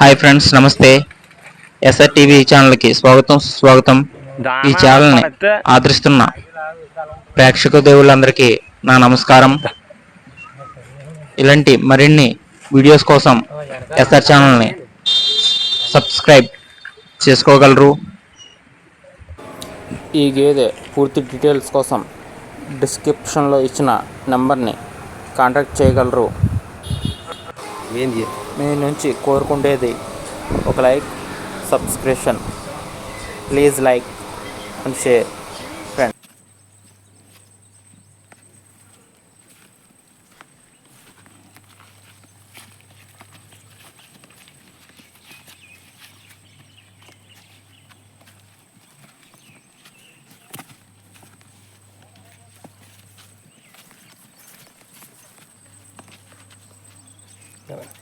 Hi friends నమస్తే. SR TV ఛానల్కి స్వాగతం స్వాగతం. ఈ ఛానల్ని ఆదరిస్తున్న ప్రేక్షక దేవుళ్ళందరికీ నా నమస్కారం. ఇలాంటి మరిన్ని వీడియోస్ కోసం ఎస్ఆర్ ఛానల్ని సబ్స్క్రైబ్ చేసుకోగలరు. ఈ గేదె పూర్తి డీటెయిల్స్ కోసం డిస్క్రిప్షన్లో ఇచ్చిన నెంబర్ని కాంటాక్ట్ చేయగలరు. మీ నుంచి కోరుకుండేది ఒక like subscription. Please like and share. Hasta.